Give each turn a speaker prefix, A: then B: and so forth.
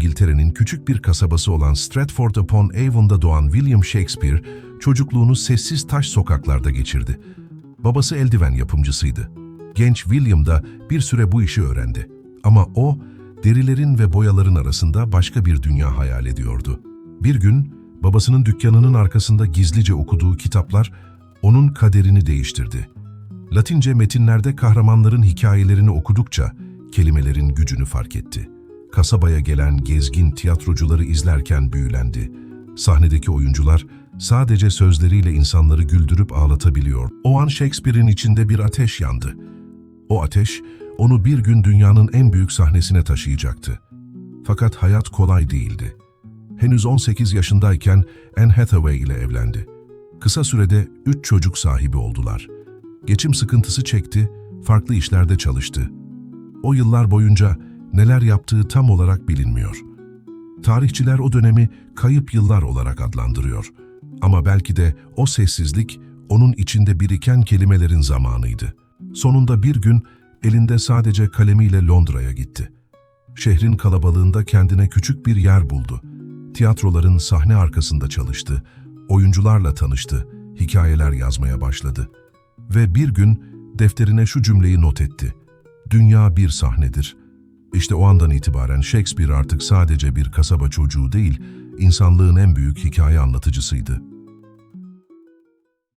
A: İngiltere'nin küçük bir kasabası olan Stratford-upon-Avon'da doğan William Shakespeare, çocukluğunu sessiz taş sokaklarda geçirdi. Babası eldiven yapımcısıydı. Genç William da bir süre bu işi öğrendi. Ama o, derilerin ve boyaların arasında başka bir dünya hayal ediyordu. Bir gün, babasının dükkanının arkasında gizlice okuduğu kitaplar, onun kaderini değiştirdi. Latince metinlerde kahramanların hikayelerini okudukça kelimelerin gücünü fark etti. Kasabaya gelen gezgin tiyatrocuları izlerken büyülendi. Sahnedeki oyuncular sadece sözleriyle insanları güldürüp ağlatabiliyor. O an Shakespeare'in içinde bir ateş yandı. O ateş, onu bir gün dünyanın en büyük sahnesine taşıyacaktı. Fakat hayat kolay değildi. Henüz 18 yaşındayken Anne Hathaway ile evlendi. Kısa sürede üç çocuk sahibi oldular. Geçim sıkıntısı çekti, farklı işlerde çalıştı. O yıllar boyunca neler yaptığı tam olarak bilinmiyor. Tarihçiler o dönemi kayıp yıllar olarak adlandırıyor. Ama belki de o sessizlik onun içinde biriken kelimelerin zamanıydı. Sonunda bir gün elinde sadece kalemiyle Londra'ya gitti. Şehrin kalabalığında kendine küçük bir yer buldu. Tiyatroların sahne arkasında çalıştı, oyuncularla tanıştı, hikayeler yazmaya başladı. Ve bir gün defterine şu cümleyi not etti. Dünya bir sahnedir. İşte o andan itibaren Shakespeare artık sadece bir kasaba çocuğu değil, insanlığın en büyük hikaye anlatıcısıydı.